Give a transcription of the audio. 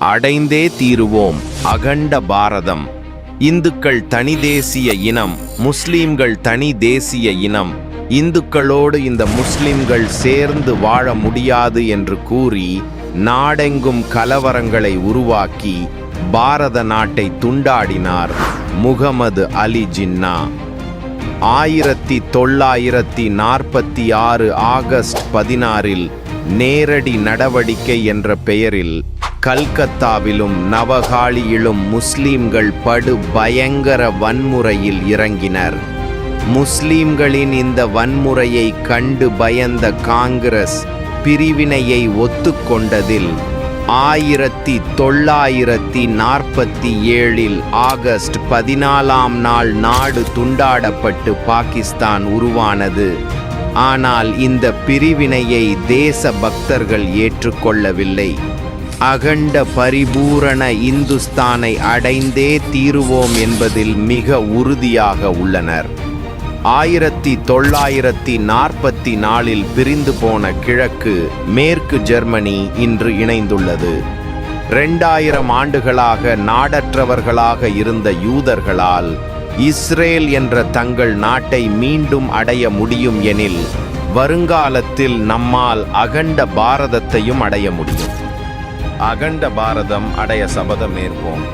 அடைந்தே தீருவோம் அகண்ட பாரதம். இந்துக்கள் தனி தேசிய இனம் முஸ்லீம்கள் தனி தேசிய இனம். இந்துக்களோடு இந்த முஸ்லிம்கள் சேர்ந்து வாழ முடியாது என்று கூறி நாடெங்கும் கலவரங்களை உருவாக்கி பாரத நாட்டை துண்டாடினார் முகமது அலி ஜின்னா. ஆயிரத்தி தொள்ளாயிரத்தி நாற்பத்தி ஆறு ஆகஸ்ட் பதினாறில் நேரடி நடவடிக்கை என்ற பெயரில் கல்கத்தாவிலும் நவகாளியிலும் முஸ்லீம்கள் படு பயங்கர வன்முறையில் இறங்கினர். முஸ்லீம்களின் இந்த வன்முறையை கண்டு பயந்த காங்கிரஸ் பிரிவினையை ஒத்துக்கொண்டதில் ஆயிரத்தி தொள்ளாயிரத்தி நாற்பத்தி ஏழில் ஆகஸ்ட் பதினாலாம் நாள் நாடு துண்டாடப்பட்டு பாகிஸ்தான் உருவானது. ஆனால் இந்த பிரிவினையை தேச பக்தர்கள் ஏற்றுக்கொள்ளவில்லை. அகண்ட பரிபூரண இந்துஸ்தானை அடைந்தே தீருவோம் என்பதில் மிக உறுதியாக உள்ளனர். ஆயிரத்தி தொள்ளாயிரத்தி நாற்பத்தி நாலில் பிரிந்து போன கிழக்கு மேற்கு ஜெர்மனி இன்று இணைந்துள்ளது. ரெண்டாயிரம் ஆண்டுகளாக நாடற்றவர்களாக இருந்த யூதர்களால் இஸ்ரேல் என்ற தங்கள் நாட்டை மீண்டும் அடைய முடியும் எனில் வருங்காலத்தில் நம்மால் அகண்ட பாரதத்தையும் அடைய முடியும். அகண்ட பாரதம் அடைய சபதம் ஏற்போம்.